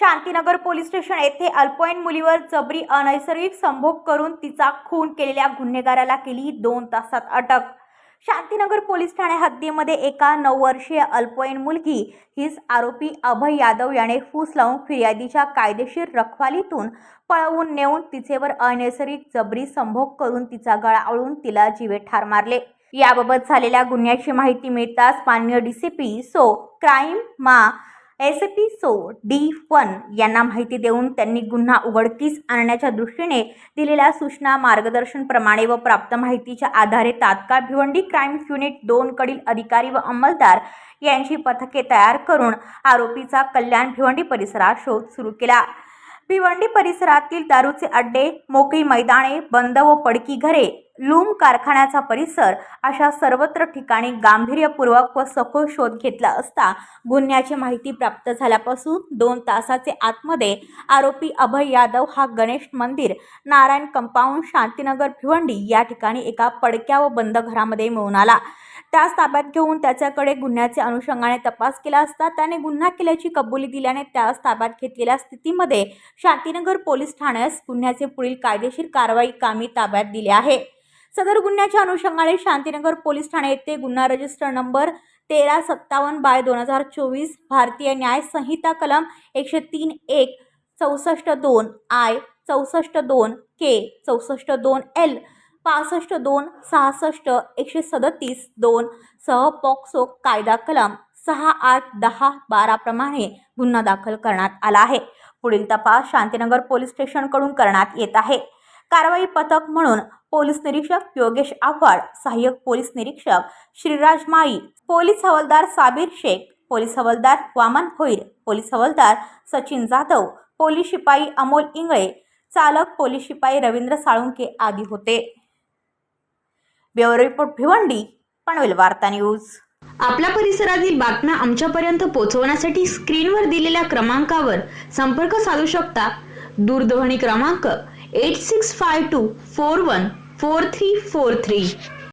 Shantinagar police station येथे अल्पवयीन मुलीवर जबरी अनैसर्गिक संभोग करून तिचा खून केलेल्या गुन्हेगाराला केली दोन तासात अटक. शांतीनगर पोलीस ठाणे हद्दीमध्ये एका नऊ वर्षीय अल्पवयीन मुलगी हीच आरोपी अभय यादव याने फूस लावून फिर्यादीच्या कायदेशीर रखवालीतून पळवून नेऊन तिचेवर अनैसर्गिक जबरी संभोग करून तिचा गळा आळून तिला जीवे ठार मारले. याबाबत झालेल्या गुन्ह्याची माहिती मिळताच माननीय डीसीपी सो क्राईम मा एस पी सो डी वन यांना माहिती देऊन त्यांनी गुन्हा उघडकीस आणण्याच्या दृष्टीने दिलेल्या सूचना मार्गदर्शनप्रमाणे व प्राप्त माहितीच्या आधारे तात्काळ भिवंडी क्राईम युनिट दोनकडील अधिकारी व अंमलदार यांची पथके तयार करून आरोपीचा कल्याण भिवंडी परिसरात शोध सुरू केला. भिवंडी परिसरातील दारूचे अड्डे मोकळी मैदाने बंद व पडकी घरे लूम कारखान्याचा परिसर अशा सर्वत्र ठिकाणी गांभीर्यपूर्वक व सखोल शोध घेतला असता गुन्ह्याची माहिती प्राप्त झाल्यापासून दोन तासाचे आतमध्ये आरोपी अभय यादव हा गणेश मंदिर नारायण कंपाऊंड शांतीनगर भिवंडी या ठिकाणी एका पडक्या व बंद घरामध्ये मिळून आला. त्यास ताब्यात घेऊन त्याच्याकडे गुन्ह्याचे अनुषंगाने तपास केला असता त्याने गुन्हा केल्याची कबुली दिल्याने त्यास ताब्यात घेतलेल्या स्थितीमध्ये शांतीनगर पोलीस ठाण्यास गुन्ह्याचे पुढील कायदेशीर कारवाई कामी ताब्यात दिले आहे. सदर गुन्ह्याच्या अनुषंगाने शांतीनगर पोलीस ठाणे येथे गुन्हा रजिस्टर नंबर तेरा सत्तावन्न बाय दोन हजार चोवीस भारतीय न्याय संहिता कलम एकशे तीन एक चौसष्ट दोन आय चौसष्ट दोन के चौसष्ट दोन एल पासष्ट दोन सहासष्ट एकशे सदतीस दोन सह पॉक्सो कायदा कलम सहा आठ दहा बाराप्रमाणे गुन्हा दाखल करण्यात आला आहे. पुढील तपास शांतीनगर पोलीस स्टेशनकडून करण्यात येत आहे. कारवाई पथक म्हणून पोलीस निरीक्षक योगेश आव्हाड सहाय्यक पोलीस निरीक्षक श्रीराज माई पोलीस हवालदार साबीर शेख पोलीस हवालदार वामन भोईर पोलीस हवालदार सचिन जाधव पोलीस शिपाई अमोल इंगळे चालक पोलीस शिपाई रवींद्र साळुंके आदी होते. ब्युरो रिपोर्ट भिवंडी पनवेल वार्ता न्यूज. आपल्या परिसरातील बातम्या आमच्यापर्यंत पोहोचवण्यासाठी स्क्रीनवर दिलेल्या क्रमांकावर संपर्क साधू शकता. दूरध्वनी क्रमांक 8652 414343.